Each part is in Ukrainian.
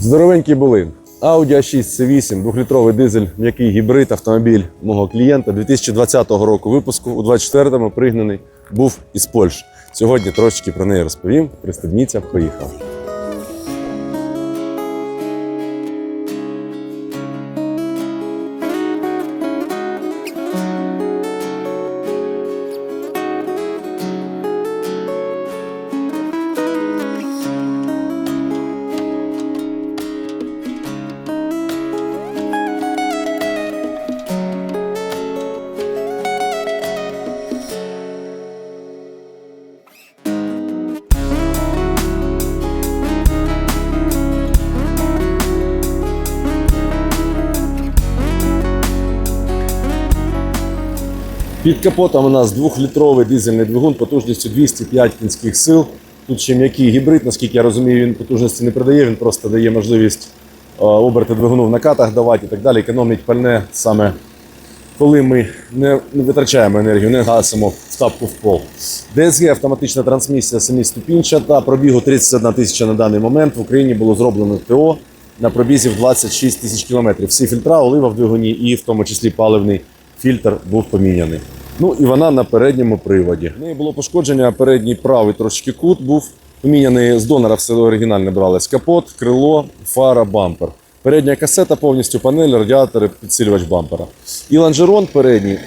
Здоровенький були. Audi A6 C8, 2-літровий дизель, м'який гібрид, автомобіль мого клієнта 2020 року випуску. У 24-му пригнаний був із Польщі. Сьогодні трошечки про неї розповім. Пристебніться, поїхав. Під капотом у нас 2-літровий дизельний двигун потужністю 205 кінських сил. Тут ще м'який гібрид, наскільки я розумію, він потужності не продає, він просто дає можливість е, оберти двигуну в накатах давати і так далі. Економить пальне саме коли ми не, витрачаємо енергію, не гасимо в тапку в пол. DSG автоматична трансмісія семиступінчата, пробігу 31 тисяча на даний момент. В Україні було зроблено ТО на пробізі в 26 тисяч кілометрів. Всі фільтра, олива в двигуні і в тому числі паливний фільтр був поміняний. Ну і вона на передньому приводі. В неї було пошкодження, передній правий трошки кут був поміняний з донора, все оригінальне брали. Капот, крило, фара, бампер. Передня касета повністю панель, радіатори, підсилювач бампера. І лонжерон передній.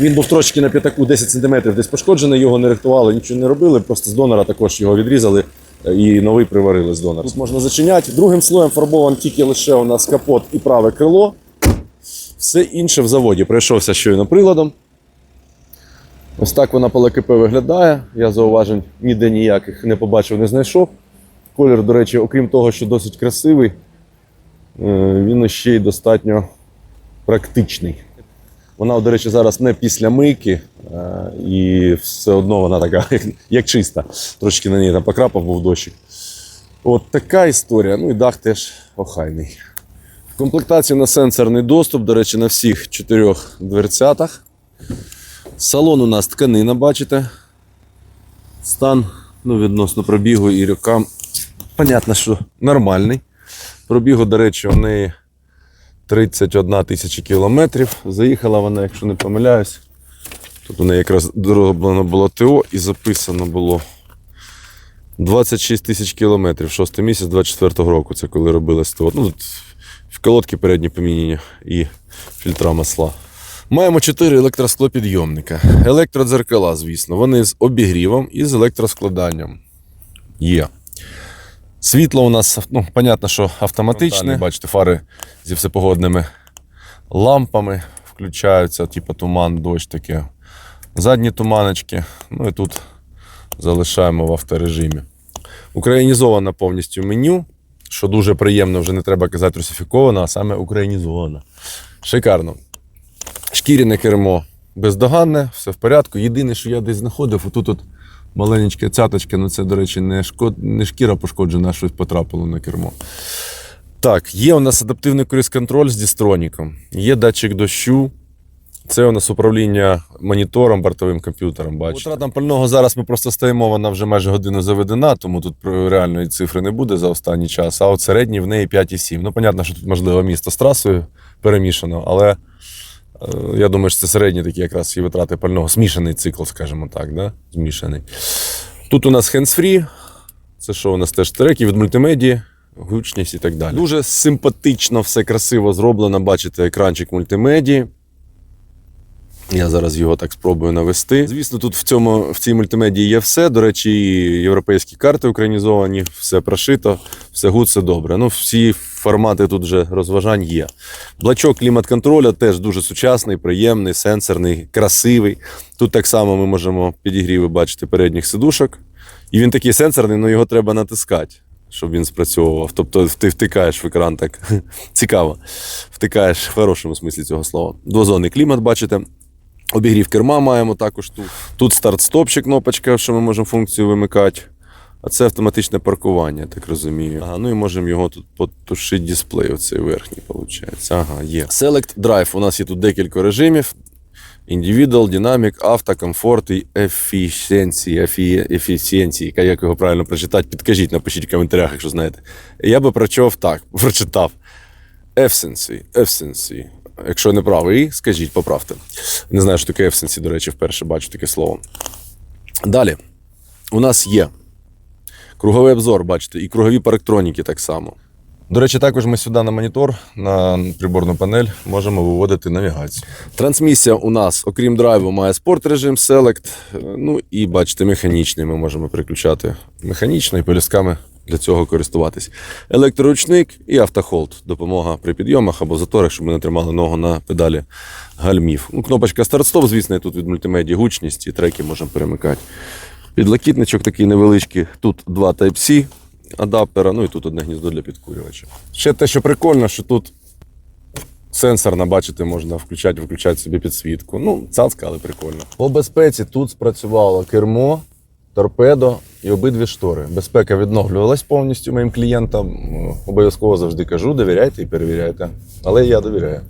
Він був трошки на п'ятаку 10 см десь пошкоджений, його не рихтували, нічого не робили, просто з донора також його відрізали е, і новий приварили з донора. Тут можна зачиняти. Другим слоєм фарбован тільки лише у нас капот і праве крило. Все інше в заводі. Пройшовся щойно приладом. Ось так вона по ЛКП виглядає. Я зауважень ніде ніяких не побачив, не знайшов. Колір, до речі, окрім того, що досить красивий, е, він ще й достатньо практичний. Вона, до речі, зараз не після мийки, е, і все одно вона така, як чиста. Трошки на ній там покрапав був дощик. От така історія. Ну і дах теж охайний. В комплектації на сенсорний доступ, до речі, на всіх чотирьох дверцятах. Салон у нас тканина, бачите. Стан ну, відносно пробігу і рюкам. Понятно, що нормальний. Пробігу, до речі, у неї 31 тисяча кілометрів. Заїхала вона, якщо не помиляюсь. Тут у неї якраз зроблено було ТО і записано було 26 тисяч кілометрів, 6 місяць 24 року. Це коли робилось ТО. Ну, тут в колодки передні помінення і фільтра масла. Маємо 4 електросклопідйомника. Електродзеркала, звісно. Вони з обігрівом і з електроскладанням. Є. Світло у нас, ну, понятно, що автоматичне. Бачите, фари зі всепогодними лампами включаються, типу туман, дощ таке. Задні туманочки. Ну і тут залишаємо в авторежимі. Українізована повністю меню, що дуже приємно, вже не треба казати русифікована, а саме українізована. Шикарно. Шкіряне кермо бездоганне, все в порядку. Єдине, що я десь знаходив, отут от маленька цяточка, ну це, до речі, не, шкод... не шкіра пошкоджена, а щось потрапило на кермо. Так, є у нас адаптивний круїз-контроль з дістроніком, є датчик дощу. Це у нас управління монітором, бортовим комп'ютером. Бачите. Витратам пального зараз ми просто стоїмо, вона вже майже годину заведена, тому тут реальної цифри не буде за останній час. А от середній в неї 5,7. Ну, понятно, що тут можливо місто з трасою перемішано, але я думаю, що це середні такі якраз і витрати пального. Змішаний цикл, скажімо так, да? змішаний. Тут у нас hands-free. Це що у нас теж треки від мультимедії, гучність і так далі. Дуже симпатично, все красиво зроблено. Бачите, екранчик мультимедії. Я зараз його так спробую навести. Звісно, тут в цьому в цій мультимедії є все. До речі, і європейські карти українізовані, все прошито, все гуд, все добре. Ну, всі формати тут вже розважань є. Блачок клімат-контроля теж дуже сучасний, приємний, сенсорний, красивий. Тут так само ми можемо підігріви бачити передніх сидушок. І він такий сенсорний, але його треба натискати, щоб він спрацьовував. Тобто ти втикаєш в екран так цікаво. Втикаєш в хорошому смислі цього слова. Двозонний клімат, бачите. Обігрів керма маємо також тут. Тут старт-стоп ще кнопочка, що ми можемо функцію вимикати. А це автоматичне паркування, так розумію. Ага, ну і можемо його тут потушити дисплей, оцей верхній, виходить. Ага, є. Select Drive. У нас є тут декілька режимів. Individual, Dynamic, авто, комфорт і. Ефі... Як його правильно прочитати? Підкажіть, напишіть в коментарях, якщо знаєте. Я би прочов так, прочитав. Ефсенсі, ефсенсі. Якщо не правий, скажіть, поправте. Не знаю, що таке ефсенсі, до речі, вперше бачу таке слово. Далі. У нас є круговий обзор, бачите, і кругові парктроніки так само. До речі, також ми сюди на монітор, на приборну панель можемо виводити навігацію. Трансмісія у нас, окрім драйву, має спорт режим, Select. е, Ну і бачите, механічний ми можемо переключати механічно і полюсками для цього користуватись. Електроручник і автохолд. Допомога при підйомах або заторах, щоб ми не тримали ногу на педалі гальмів. Ну, кнопочка старт-стоп, звісно, тут від мультимедії гучність і треки можемо перемикати. Підлокітничок такий невеличкий. Тут два Type-C адаптера, ну і тут одне гніздо для підкурювача. Ще те, що прикольно, що тут сенсорно, бачите, можна включати, виключати собі підсвітку. Ну, цацка, але прикольно. По безпеці тут спрацювало кермо, торпедо і обидві штори. Безпека відновлювалась повністю моїм клієнтам. Обов'язково завжди кажу, довіряйте і перевіряйте. Але я довіряю.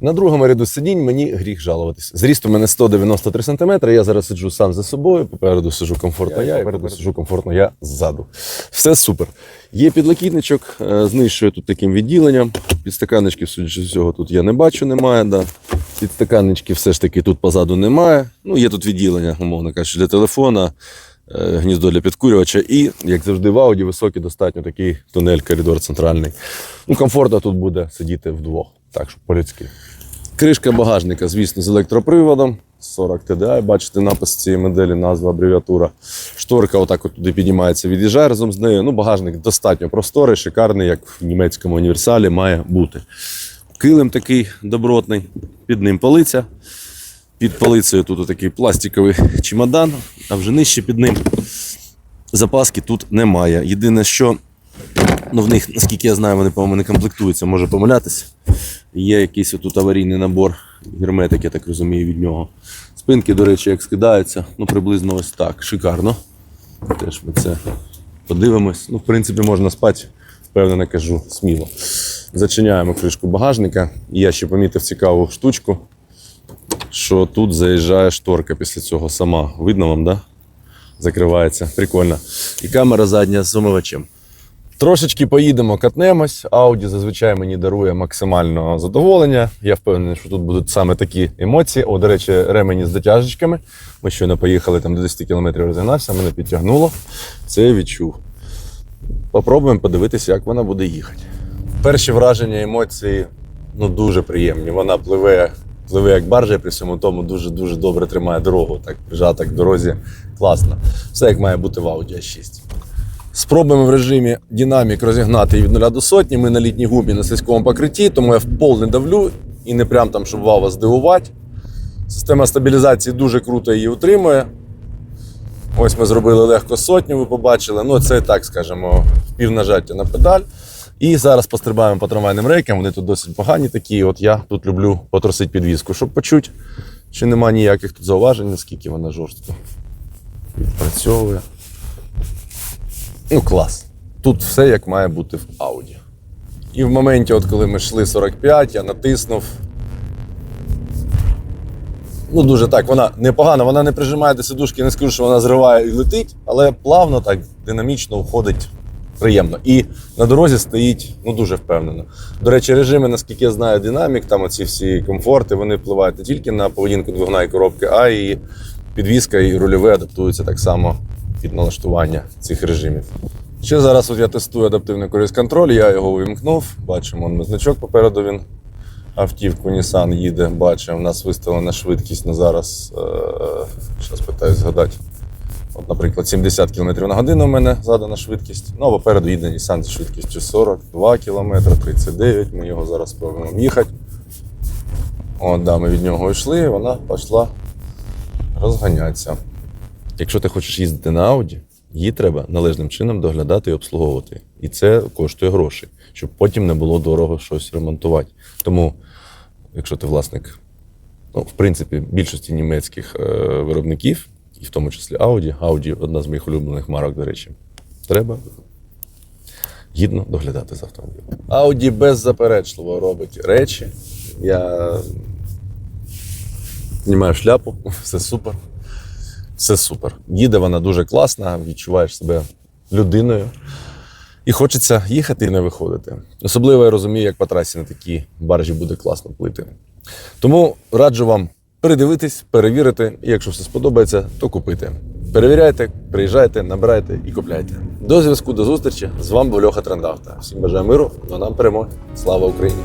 На другому ряду сидінь мені гріх жалуватись. Зріст у мене 193 см, я зараз сиджу сам за собою, попереду сиджу комфортно я, і попереду сиджу комфортно я ззаду. Все супер. Є підлокітничок, е, знищує тут таким відділенням. Підстаканничків, судячи з цього, тут я не бачу, немає. Да. Підстаканничків все ж таки тут позаду немає. Ну, є тут відділення, умовно кажучи, для телефона, е, гніздо для підкурювача і, як завжди, в ауді високий, достатньо такий тунель, коридор центральний. Ну, комфортно тут буде сидіти вдвох, так що по-людськи. Кришка багажника, звісно, з електроприводом. 40 TDI, бачите напис цієї моделі, назва, абревіатура. Шторка отак от туди піднімається, від'їжджає разом з нею. Ну, багажник достатньо просторий, шикарний, як в німецькому універсалі має бути. Килим такий добротний, під ним полиця. Під полицею тут такий пластиковий чемодан, а вже нижче під ним запаски тут немає. Єдине, що ну, в них, наскільки я знаю, вони, по-моєму, не комплектуються, може помилятися. Є якийсь отут аварійний набор герметик, я так розумію, від нього. Спинки, до речі, як скидаються, ну приблизно ось так. Шикарно. Теж ми це подивимось. Ну, в принципі, можна спати, впевнено кажу, сміло. Зачиняємо кришку багажника. Я ще помітив цікаву штучку, що тут заїжджає шторка після цього сама. Видно вам, да? Закривається. Прикольно. І камера задня з омивачем. Трошечки поїдемо, катнемось. Ауді зазвичай мені дарує максимального задоволення. Я впевнений, що тут будуть саме такі емоції. О, до речі, ремені з дотяжечками. Ми щойно поїхали там до 10 км розігнався, мене підтягнуло. Це я відчув. Попробуємо подивитися, як вона буде їхати. Перші враження, емоції ну, дуже приємні. Вона пливе, пливе як баржа, при всьому тому дуже-дуже добре тримає дорогу. Так прижата к дорозі. Класно. Все як має бути в Audi A6. Спробуємо в режимі динамік розігнати від 0 до сотні. Ми на літній гумі на слизькому покритті, тому я в пол не давлю і не прям там, щоб вау вас здивувати. Система стабілізації дуже круто її утримує. Ось ми зробили легко сотню, ви побачили. Ну, це так, скажемо, півнажаття на педаль. І зараз пострибаємо по трамвайним рейкам. Вони тут досить погані такі. От я тут люблю потрусити підвіску, щоб почути, чи нема ніяких тут зауважень, наскільки вона жорстко відпрацьовує. Ну, клас. Тут все як має бути в Audi. І в моменті, от коли ми йшли 45, я натиснув. Ну, дуже так, вона непогана, вона не прижимає до сидушки, не скажу, що вона зриває і летить, але плавно, так динамічно входить приємно. І на дорозі стоїть ну, дуже впевнено. До речі, режими, наскільки я знаю, динамік, там оці всі комфорти, вони впливають не тільки на поведінку двигуна і коробки, а і підвізка і рульове адаптуються так само під налаштування цих режимів. Ще зараз от я тестую адаптивний круїз-контроль, я його увімкнув. Бачимо, он значок попереду він автівку Nissan їде. Бачимо, у нас виставлена швидкість на зараз. Зараз питаюсь згадати. От, наприклад, 70 км на годину у мене задана швидкість. Ну, а попереду їде Nissan зі швидкістю 42 км, 39. Ми його зараз спробуємо їхати. От, да, ми від нього йшли, вона пішла розганятися. Якщо ти хочеш їздити на Audi, її треба належним чином доглядати і обслуговувати. І це коштує гроші, щоб потім не було дорого щось ремонтувати. Тому, якщо ти власник, ну, в принципі, більшості німецьких е, виробників, і в тому числі Audi, Audi одна з моїх улюблених марок, до речі, треба гідно доглядати за автомобілем. Audi беззаперечливо робить речі. Я Знімаю шляпу, все супер. Все супер. Їде вона дуже класна, відчуваєш себе людиною. І хочеться їхати і не виходити. Особливо я розумію, як по трасі на такій баржі буде класно плити. Тому раджу вам передивитись, перевірити, і якщо все сподобається, то купити. Перевіряйте, приїжджайте, набирайте і купляйте. До зв'язку, до зустрічі. З вами був Льоха Трендавта. Всім бажаю миру, а нам перемоги. Слава Україні!